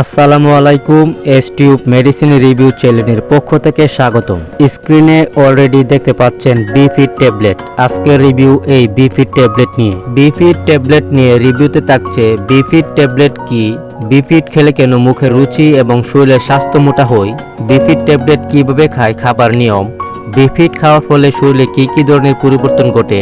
আসসালামু আলাইকুম S tube medicine review চ্যানেলের পক্ষ থেকে স্বাগতম। স্ক্রিনে অলরেডি দেখতে পাচ্ছেন বিফিট ট্যাবলেট আজকের রিভিউ এই বিফিট ট্যাবলেট নিয়ে। বিফিট ট্যাবলেট নিয়ে রিভিউতে থাকছে বিফিট ট্যাবলেট কি? বিফিট খেলে কেন মুখে রুচি এবং শরীরের স্বাস্থ্য মোটা হয়? বিফিট ট্যাবলেট কীভাবে খায় খাবার নিয়ম? বিফিট খাওয়ার ফলে শরীরে কি কি ধরনের পরিবর্তন ঘটে?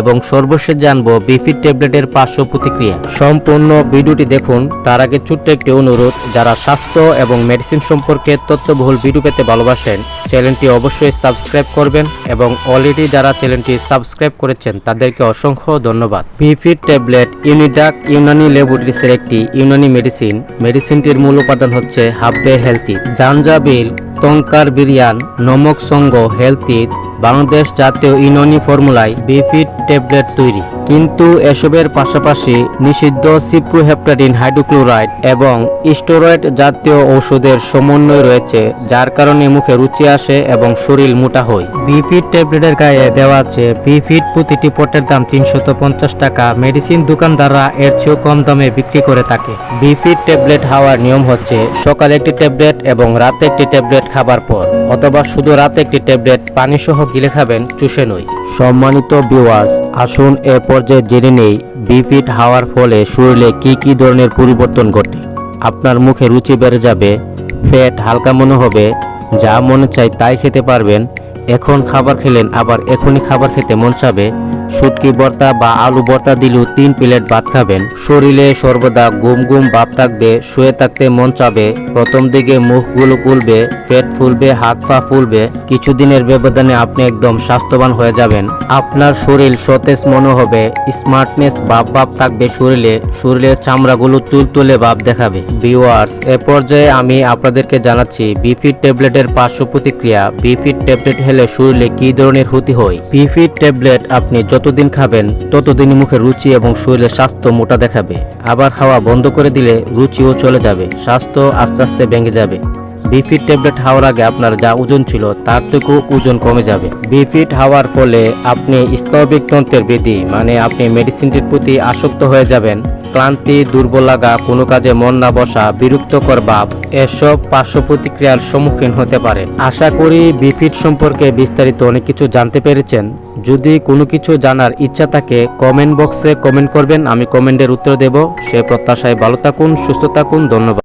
এবং সর্বশেষ জানব বিফিট ট্যাবলেটের পার্শ্ব প্রতিক্রিয়া। সম্পূর্ণ ভিডিওটি দেখুন, তার আগে ছোট্ট একটি অনুরোধ, যারা স্বাস্থ্য এবং মেডিসিন সম্পর্কে তথ্যবহুল ভিডিও পেতে ভালোবাসেন, চ্যানেলটি অবশ্যই সাবস্ক্রাইব করবেন এবং অলরেডি যারা চ্যানেলটি সাবস্ক্রাইব করেছেন, তাদেরকে অসংখ্য ধন্যবাদ। বিফিট ট্যাবলেট ইউনিডাক ইউনানি ল্যাবরেটরিসের একটি ইউনানি মেডিসিন। মেডিসিনটির মূল উপাদান হচ্ছে হাববে হেলথি। জানজাবিল টঙ্কার বিরিয়ান, নমক সঙ্গ, হেলথি বাংলাদেশ জাতীয় ইউনানি ফর্মুলায় বিফিট ট্যাবলেট তৈরি। কিন্তু এসবের পাশাপাশি নিষিদ্ধ সিপ্রোহেপটাডিন হাইড্রোক্লোরাইড এবং স্টেরয়েড জাতীয় ঔষধের সমন্বয় রয়েছে, যার কারণে মুখে রুচি আসে এবং শরীর মোটা হয়। বিফিট ট্যাবলেটের গায়ে দেওয়া আছে বিফিট প্রতিটি পটের দাম তিনশত পঞ্চাশ টাকা, মেডিসিন দোকানদাররা এর চেয়েও কম দামে বিক্রি করে থাকে। বিফিট ট্যাবলেট খাওয়ার নিয়ম হচ্ছে, সকালে একটি ট্যাবলেট এবং রাতে একটি ট্যাবলেট খাবার পর, অথবা শুধু রাতে একটি ট্যাবলেট পানি সহ গিলে খাবেন, চুষে নই। সম্মানিত বিওয়াস আসুন এ পর্যায়ে জেনে নেই বিফিট হওয়ার ফলে শরীরে কি কি ধরনের পরিবর্তন ঘটে। আপনার মুখে রুচি বেড়ে যাবে, ফ্যাট হালকা মনে হবে, যা মনে চাই তাই খেতে পারবেন। এখন খাবার খেলেন, আবার এখনই খাবার খেতে মন চাবে শুটকি ভর্তা বা আলু ভর্তা দিলেও তিন প্লেট ভাত খাবেন। শরীরে সর্বদা গুম গুম ভাব থাকবে, শুয়ে থাকতে মন চাবে, প্রথম দিকে মুখগুলো ফুলবে পেট ফুলবে, হাত পা ফুলবে, কিছুদিনের ব্যবধানে আপনি একদম স্বাস্থ্যবান হয়ে যাবেন। আপনার শরীর সতেজ মনে হবে, স্মার্টনেস ভাব ভাব থাকবে শরীরে, শরীরের চামড়াগুলো তুলতুলে ভাব দেখাবে। ভিউয়ার্স, এ পর্যায়ে আমি আপনাদেরকে জানাচ্ছি বিফিট ট্যাবলেটের পার্শ্ব প্রতিক্রিয়া। বিফিট ট্যাবলেট হেলে শরীরে কি ধরনের ক্ষতি হয়? বিফিট ট্যাবলেট আপনি যতদিন খাবেন, ততদিনই মুখে রুচি এবং শরীরের স্বাস্থ্য মোটা দেখাবে। আবার খাওয়া বন্ধ করে দিলে রুচিও চলে যাবে, স্বাস্থ্য আস্তে আস্তে ভেঙে যাবে। বিফিট ট্যাবলেট খাওয়ার আগে আপনার যা ওজন ছিল, তার থেকেও ওজন কমে যাবে। বিফিট হওয়ার ফলে আপনি স্তবিক তন্ত্রের বৃদ্ধি মানে আপনি মেডিসিনটির প্রতি আসক্ত হয়ে যাবেন, ক্লান্তি, দুর্বল লাগা, কোনো কাজে মন না বসা, বিরক্তকর ভাব, এসব পার্শ্ব প্রতিক্রিয়ার সম্মুখীন হতে পারে। আশা করি বিফিট সম্পর্কে বিস্তারিত অনেক কিছু জানতে পেরেছেন। যদি কোনো কিছু জানার ইচ্ছা থাকে কমেন্ট বক্সে কমেন্ট করবেন, আমি কমেন্টের উত্তর দেব। সে প্রত্যাশায় ভালো থাকুন, সুস্থ থাকুন, ধন্যবাদ।